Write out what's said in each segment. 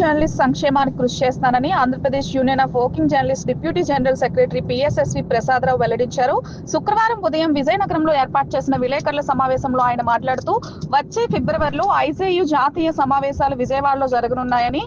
Journalist సంక్షేమానికి కృషి చేస్తానని Andhra Pradesh union of working journalist deputy general secretary PSSV Prasadarao వెల్లడించారు. శుక్రవారం ఉదయం విజయనగరంలో ఏర్పాటు చేసిన విలేకరుల సమావేశంలో ఆయన మాట్లాడుతూ వచ్చే ఫిబ్రవరిలో ఐజేయు జాతీయ సమావేశాలు విజయవాడలో జరగనున్నాయని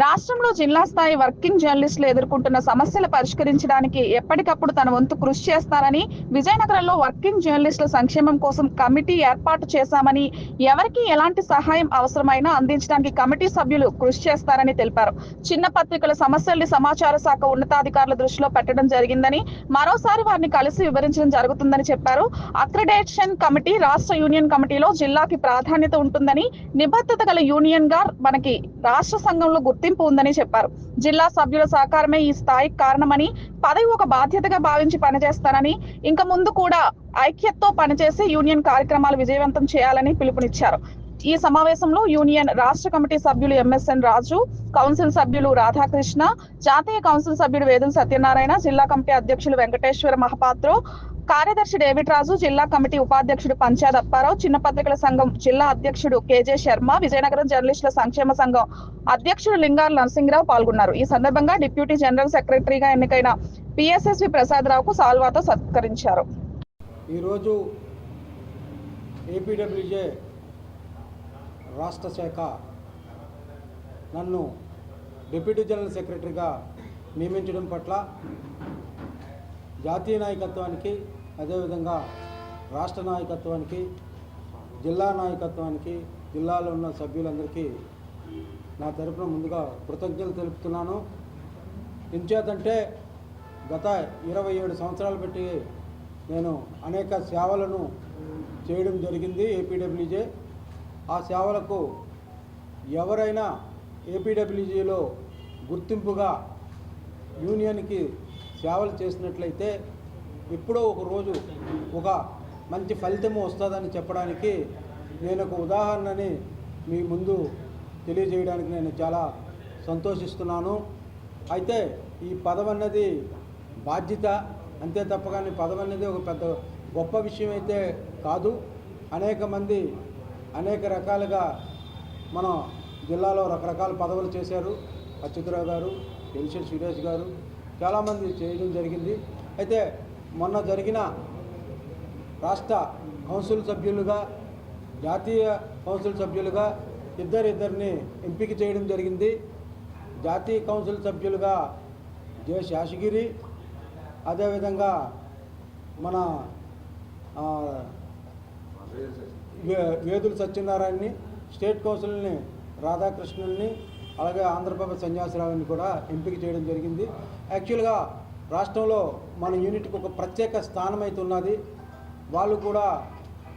రాష్ట్రంలో జిల్లా స్థాయి వర్కింగ్ జర్నలిస్టులు ఎదుర్కొంటున్న సమస్యలు పరిష్కరించడానికి ఎప్పటికప్పుడు తన వంతు కృషి చేస్తానని విజయనగరంలో వర్కింగ్ జర్నలిస్టుల సంక్షేమం కోసం కమిటీ ఏర్పాటు చేశామని ఎవరికి ఎలాంటి సహాయం అవసరమైనా అందించడానికి కమిటీ సభ్యులు కృషి చేస్తారని తెలిపారు. చిన్న పత్రికల సమస్యల్ని సమాచార శాఖ ఉన్నతాధికారుల దృష్టిలో పెట్టడం జరిగిందని మరోసారి వారిని కలిసి వివరించడం జరుగుతుందని చెప్పారు. అక్రిడేషన్ కమిటీ రాష్ట్ర యూనియన్ కమిటీలో జిల్లాకి ప్రాధాన్యత ఉంటుందని నిబద్ధత గల యూనియన్గా మనకి రాష్ట్ర సంఘంలో గుర్తింపు ఉందని చెప్పారు. జిల్లా సభ్యుల సహకారమే ఈ స్థాయికి కారణమని పదవి ఒక బాధ్యతగా భావించి పనిచేస్తానని ఇంకా ముందు కూడా ఐక్యతతో పనిచేసి యూనియన్ కార్యక్రమాలు విజయవంతం చేయాలని పిలుపునిచ్చారు. ఈ సమావేశంలో యూనియన్ రాష్ట్ర కమిటీ సభ్యులు ఎంఎస్ఎన్ రాజు కౌన్సిల్ సభ్యులు రాధాకృష్ణ జాతీయ కౌన్సిల్ సభ్యుడు వేదుల సత్యనారాయణ జిల్లా కమిటీ అధ్యక్షులు వెంకటేశ్వర మహపాత్ర కార్యదర్శి డేవిడ్ రాజు జిల్లా కమిటీ ఉపాధ్యక్షుడు పంచాద్ అప్పారావు చిన్న పత్రికల సంఘం జిల్లా అధ్యక్షుడు కేజే శర్మ విజయనగరం జర్నలిస్టుల సంక్షేమ సంఘం అధ్యక్షుడు లింగాల నరసింహరావు పాల్గొన్నారు. ఈ సందర్భంగా డిప్యూటీ జనరల్ సెక్రటరీగా ఎన్నికైన పిఎస్ఎస్వి ప్రసాదరావుకు సాల్వాతో సత్కరించారు. ఈరోజు ఏపీడబ్ల్యూజే రాష్ట్ర శాఖ నన్ను డిప్యూటీ జనరల్ సెక్రటరీగా నియమించడం పట్ల జాతీయ నాయకత్వానికి అదేవిధంగా రాష్ట్ర నాయకత్వానికి జిల్లా నాయకత్వానికి జిల్లాలో ఉన్న సభ్యులందరికీ నా తరపున ముందుగా కృతజ్ఞతలు తెలుపుతున్నాను. ఇంచేతంటే గత ఇరవై ఏడు సంవత్సరాలు పెట్టి నేను అనేక సేవలను చేయడం జరిగింది ఏపీడబ్ల్యూజే. ఆ సేవలకు ఎవరైనా ఏపీడబ్ల్యూజీలో గుర్తింపుగా యూనియన్కి సేవలు చేసినట్లయితే ఎప్పుడో ఒక రోజు ఒక మంచి ఫలితము వస్తుందని చెప్పడానికి నేను ఒక ఉదాహరణని మీ ముందు తెలియజేయడానికి నేను చాలా సంతోషిస్తున్నాను. అయితే ఈ పదం అన్నది బాధ్యత అంతే తప్ప కానీ పదం అనేది ఒక పెద్ద గొప్ప విషయం అయితే కాదు. అనేక మంది అనేక రకాలుగా మన జిల్లాలో రకరకాల పదవులు చేశారు. అచ్యుతరావు గారు ఎలిషెట్ సురేష్ గారు చాలామంది చేయడం జరిగింది. అయితే మొన్న జరిగిన రాష్ట్ర కౌన్సిల్ సభ్యులుగా జాతీయ కౌన్సిల్ సభ్యులుగా ఇద్దరిద్దరిని ఎంపిక చేయడం జరిగింది. జాతీయ కౌన్సిల్ సభ్యులుగా జె. శాషగిరి అదేవిధంగా మన వేదులు సత్యనారాయణని స్టేట్ కౌన్సిల్ని రాధాకృష్ణుల్ని అలాగే ఆంధ్రప్రదేశ్ సన్యాసరావుని కూడా ఎంపిక చేయడం జరిగింది. యాక్చువల్గా రాష్ట్రంలో మన యూనిట్కి ఒక ప్రత్యేక స్థానం అయితే ఉన్నది. వాళ్ళు కూడా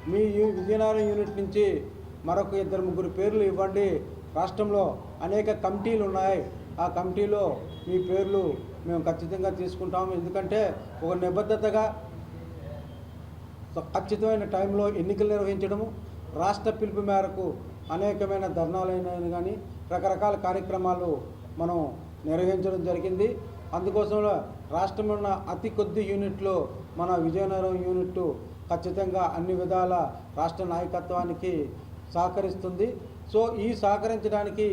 మీ యూ- విజయనగరం యూనిట్ నుంచి మరొక ఇద్దరు ముగ్గురు పేర్లు ఇవ్వండి. రాష్ట్రంలో అనేక కమిటీలు ఉన్నాయి. ఆ కమిటీలో మీ పేర్లు మేము ఖచ్చితంగా తీసుకుంటాము. ఎందుకంటే ఒక నిబద్ధతగా ఖచ్చితమైన టైంలో ఎన్నికలు నిర్వహించడము రాష్ట్ర పిలుపు మేరకు అనేకమైన ధర్నాలైన కానీ రకరకాల కార్యక్రమాలు మనం నిర్వహించడం జరిగింది. అందుకోసం రాష్ట్రంలో ఉన్న అతి కొద్ది యూనిట్లు మన విజయనగరం యూనిట్ ఖచ్చితంగా అన్ని విధాల రాష్ట్ర నాయకత్వానికి సహకరిస్తుంది. సో ఈ సహకరించడానికి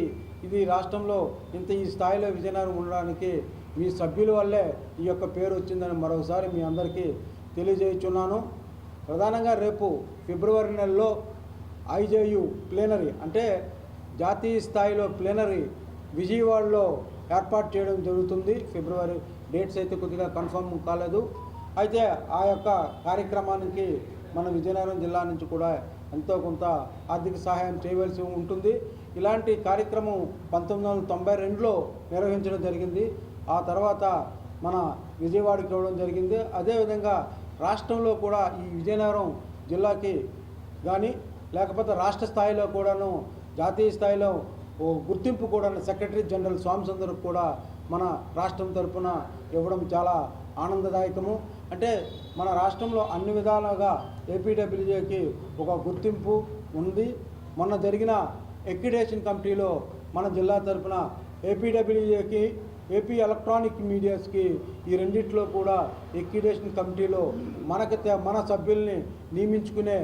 ఇది రాష్ట్రంలో ఇంత ఈ స్థాయిలో విజయనగరం ఉండడానికి మీ సభ్యుల వల్లే ఈ యొక్క పేరు వచ్చిందని మరోసారి మీ అందరికీ తెలియజేయుచున్నాను ప్రధానంగా రేపు ఫిబ్రవరి నెలలో ఐజేయు ప్లేనరీ అంటే జాతీయ స్థాయిలో ప్లేనరీ విజయవాడలో ఏర్పాటు చేయడం జరుగుతుంది. ఫిబ్రవరి డేట్స్ అయితే కొద్దిగా కన్ఫర్మ్ కాలేదు. అయితే ఆ యొక్క కార్యక్రమానికి మన విజయనగరం జిల్లా నుంచి కూడా ఎంతో కొంత ఆర్థిక సహాయం చేయవలసి ఉంటుంది. ఇలాంటి కార్యక్రమం పంతొమ్మిది వందల తొంభై రెండులో నిర్వహించడం జరిగింది. ఆ తర్వాత మన విజయవాడకి రావడం జరిగింది. అదేవిధంగా రాష్ట్రంలో కూడా ఈ విజయనగరం జిల్లాకి కానీ లేకపోతే రాష్ట్ర స్థాయిలో కూడాను జాతీయ స్థాయిలో ఓ గుర్తింపు కూడా సెక్రటరీ జనరల్ స్వామిసుందర్కి కూడా మన రాష్ట్రం తరపున ఇవ్వడం చాలా ఆనందదాయకము. అంటే మన రాష్ట్రంలో అన్ని విధాలుగా ఏపీడబ్ల్యూజేకి ఒక గుర్తింపు ఉంది. మొన్న జరిగిన ఎక్విడేషన్ కమిటీలో మన జిల్లా తరపున ఏపీడబ్ల్యూజేకి ఏపీ ఎలక్ట్రానిక్ మీడియాస్కి ఈ రెండిట్లో కూడా ఎక్విడేషన్ కమిటీలో మనకు మన సభ్యుల్ని నియమించుకునే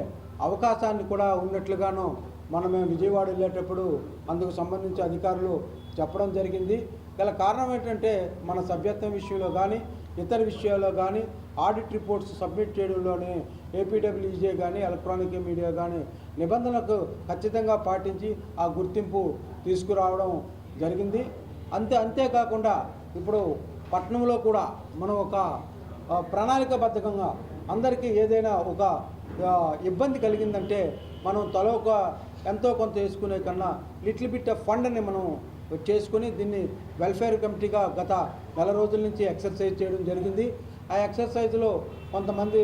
అవకాశాన్ని కూడా ఉన్నట్లుగాను మనం మేము విజయవాడ వెళ్ళేటప్పుడు అందుకు సంబంధించి అధికారులు చెప్పడం జరిగింది. గల కారణం ఏంటంటే మన సభ్యత్వం విషయంలో కానీ ఇతర విషయాల్లో కానీ ఆడిట్ రిపోర్ట్స్ సబ్మిట్ చేయడంలోనే ఏపీడబ్ల్యూజే కానీ ఎలక్ట్రానిక్ మీడియా కానీ నిబంధనలకు ఖచ్చితంగా పాటించి ఆ గుర్తింపు తీసుకురావడం జరిగింది. అంతే అంతేకాకుండా ఇప్పుడు పట్టణంలో కూడా మనం ఒక ఆ, అందరికీ ఏదైనా ఒక ఇబ్బంది కలిగిందంటే మనం తల ఒక ఎంతో కొంత వేసుకునే కన్నా లిటిల్ బిట్ ఆఫ్ ఫండ్ని మనం చేసుకుని దీన్ని వెల్ఫేర్ కమిటీగా గత నెల రోజుల నుంచి ఎక్సర్సైజ్ చేయడం జరిగింది. ఆ ఎక్సర్సైజ్లో కొంతమంది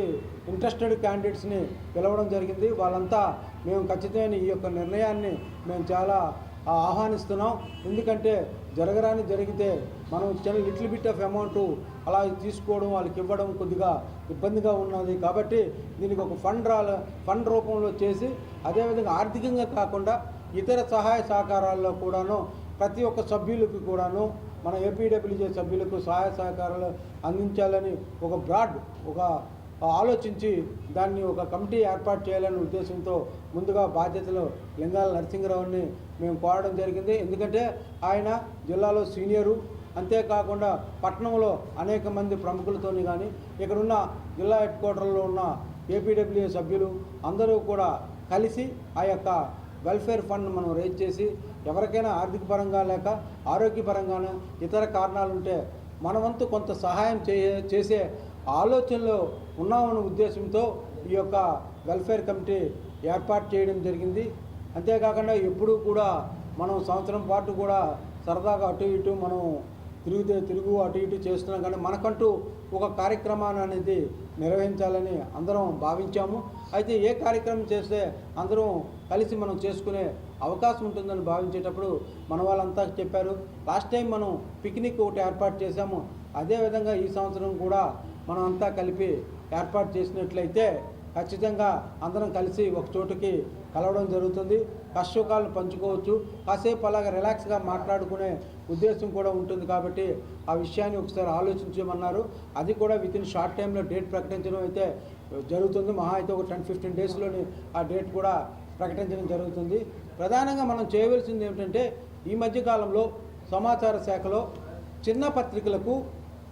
ఇంట్రెస్టెడ్ క్యాండిడేట్స్ని పిలవడం జరిగింది. వాళ్ళంతా మేము ఖచ్చితమైన ఈ యొక్క నిర్ణయాన్ని మేము చాలా ఆహ్వానిస్తున్నాం. ఎందుకంటే జరగరాని జరిగితే మనం చిన్న లిటిల్ బిట్ ఆఫ్ అమౌంట్ అలా తీసుకోవడం వాళ్ళకి ఇవ్వడం కొద్దిగా ఇబ్బందిగా ఉన్నది. కాబట్టి దీనికి ఒక ఫండ్ రా ఫండ్ రూపంలో చేసి అదేవిధంగా ఆర్థికంగా కాకుండా ఇతర సహాయ సహకారాల్లో కూడాను ప్రతి ఒక్క సభ్యులకు కూడాను మన ఏపీడబ్ల్యూజే సభ్యులకు సహాయ సహకారాలు అందించాలని ఒక బ్రాడ్ ఒక ఆలోచించి దాన్ని ఒక కమిటీ ఏర్పాటు చేయాలనే ఉద్దేశంతో ముందుగా బాధ్యతలు లింగాల నరసింహరావుని మేము కోరడం జరిగింది. ఎందుకంటే ఆయన జిల్లాలో సీనియరు. అంతేకాకుండా పట్టణంలో అనేక మంది ప్రముఖులతోని కానీ ఇక్కడున్న జిల్లా హెడ్ క్వార్టర్లో ఉన్న ఏపీడబ్ల్యూఏ సభ్యులు అందరూ కూడా కలిసి ఆ యొక్క వెల్ఫేర్ ఫండ్ మనం రేజ్ చేసి ఎవరికైనా ఆర్థిక పరంగా లేక ఆరోగ్యపరంగానే ఇతర కారణాలు ఉంటే మన వంతు కొంత సహాయం చేయ చేసే ఆలోచనలో ఉన్నామనే ఉద్దేశంతో ఈ యొక్క వెల్ఫేర్ కమిటీ ఏర్పాటు చేయడం జరిగింది. అంతేకాకుండా ఎప్పుడూ కూడా మనం సంవత్సరం పాటు కూడా సరదాగా అటు ఇటు మనం తిరుగుతే తిరుగు అటు ఇటు చేస్తున్నాం. కానీ మనకంటూ ఒక కార్యక్రమాన్ని అనేది నిర్వహించాలని అందరం భావించాము. అయితే ఏ కార్యక్రమం చేస్తే అందరం కలిసి మనం చేసుకునే అవకాశం ఉంటుందని భావించేటప్పుడు మన వాళ్ళంతా చెప్పారు. లాస్ట్ టైం మనం పిక్నిక్ ఒకటి ఏర్పాటు చేశాము. అదేవిధంగా ఈ సంవత్సరం కూడా మనం అంతా కలిపి ఏర్పాటు చేసినట్లయితే ఖచ్చితంగా అందరం కలిసి ఒక చోటుకి కలవడం జరుగుతుంది. కష్టకాలను పంచుకోవచ్చు. కాసేపు అలాగా రిలాక్స్గా మాట్లాడుకునే ఉద్దేశం కూడా ఉంటుంది కాబట్టి ఆ విషయాన్ని ఒకసారి ఆలోచించమన్నారు. అది కూడా విత్ ఇన్ షార్ట్ టైంలో డేట్ ప్రకటించడం అయితే జరుగుతుంది. మహా అయితే ఒక టెన్ ఫిఫ్టీన్ డేస్లోని ఆ డేట్ కూడా ప్రకటించడం జరుగుతుంది. ప్రధానంగా మనం చేయవలసింది ఏమిటంటే ఈ మధ్యకాలంలో సమాచార శాఖలో చిన్న పత్రికలకు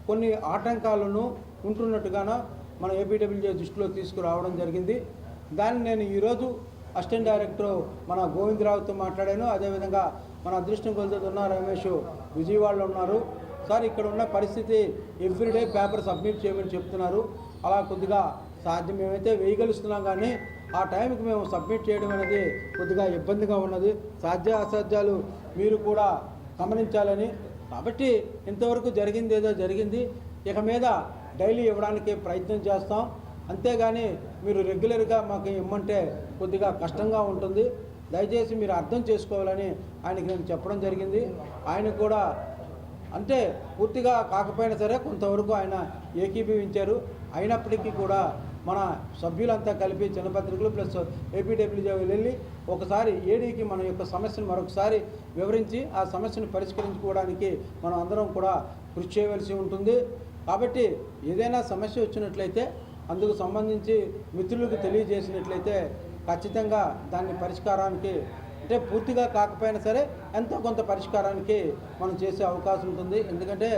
కొన్ని ఆటంకాలను ఉంటున్నట్టుగాన మన ఏపీడబ్ల్యూజే దృష్టిలో తీసుకురావడం జరిగింది. దాన్ని నేను ఈరోజు అసిస్టెంట్ డైరెక్టర్ మన గోవిందరావుతో మాట్లాడాను. అదేవిధంగా మన అదృష్టం కొలుతున్న రమేష్ విజయవాడలో ఉన్నారు. సార్ ఇక్కడ ఉన్న పరిస్థితి ఎవ్రీడే పేపర్ సబ్మిట్ చేయమని చెప్తున్నారు. అలా కొద్దిగా సాధ్యం మేమైతే వేయగలుస్తున్నాం కానీ ఆ టైంకి మేము సబ్మిట్ చేయడం అనేది కొద్దిగా ఇబ్బందిగా ఉన్నది. సాధ్య అసాధ్యాలు మీరు కూడా గమనించాలని. కాబట్టి ఇంతవరకు జరిగింది ఏదో జరిగింది. ఇక మీద డైలీ ఇవ్వడానికి ప్రయత్నం చేస్తాం. అంతేగాని మీరు రెగ్యులర్గా మాకు ఇమ్మంటే కొద్దిగా కష్టంగా ఉంటుంది. దయచేసి మీరు అర్థం చేసుకోవాలని ఆయనకి నేను చెప్పడం జరిగింది. ఆయన కూడా అంటే పూర్తిగా కాకపోయినా సరే కొంతవరకు ఆయన ఏకీభవించారు. అయినప్పటికీ కూడా మన సభ్యులంతా కలిపి చిన్నపత్రికలు ప్లస్ ఏపీడబ్ల్యూజే వెళ్ళి ఒకసారి ఏడీకి మన యొక్క సమస్యను మరొకసారి వివరించి ఆ సమస్యను పరిష్కరించుకోవడానికి మనం అందరం కూడా కృషి చేయవలసి ఉంటుంది. కాబట్టి ఏదైనా సమస్య వచ్చినట్లయితే అందుకు సంబంధించి మిత్రులకు తెలియజేసినట్లయితే ఖచ్చితంగా దాన్ని పరిష్కారానికి అంటే పూర్తిగా కాకపోయినా సరే ఎంతో కొంత పరిష్కారానికి మనం చేసే అవకాశం ఉంటుంది. ఎందుకంటే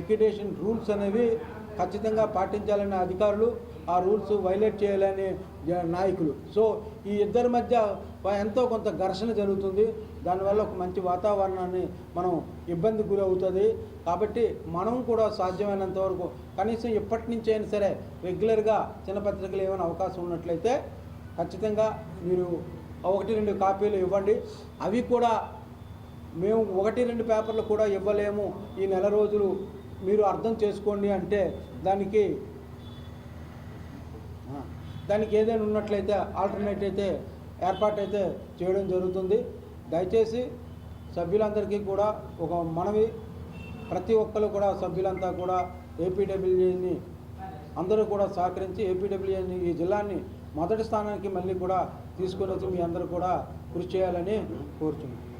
ఎక్యుటేషన్ రూల్స్ అనేవి ఖచ్చితంగా పాటించాలనే అధికారులు ఆ రూల్స్ వైలేట్ చేయాలనే నాయకులు. సో ఈ ఇద్దరి మధ్య ఎంతో కొంత ఘర్షణ జరుగుతుంది. దానివల్ల ఒక మంచి వాతావరణాన్ని మనం ఇబ్బంది గురి అవుతుంది కాబట్టి మనం కూడా సాధ్యమైనంత వరకు కనీసం ఇప్పటి నుంచి అయినా సరే రెగ్యులర్గా చిన్న పత్రికలు ఏమైనా అవకాశం ఉన్నట్లయితే ఖచ్చితంగా మీరు ఒకటి రెండు కాపీలు ఇవ్వండి. అవి కూడా మేము ఒకటి రెండు పేపర్లు కూడా ఇవ్వలేము. ఈ నెల రోజులు మీరు అర్థం చేసుకోండి అంటే దానికి దానికి ఏదైనా ఉన్నట్లయితే ఆల్టర్నేట్ అయితే ఏర్పాటు అయితే చేయడం జరుగుతుంది. దయచేసి సభ్యులందరికీ కూడా ఒక మనవి ప్రతి ఒక్కరు కూడా సభ్యులంతా కూడా ఏపీడబ్ల్యూని అందరూ కూడా సహకరించి ఏపీడబ్ల్యూని ఈ జిల్లాని మొదటి స్థానానికి మళ్ళీ కూడా తీసుకొని వచ్చి మీ అందరూ కూడా కృషి చేయాలని కోరుచున్నాను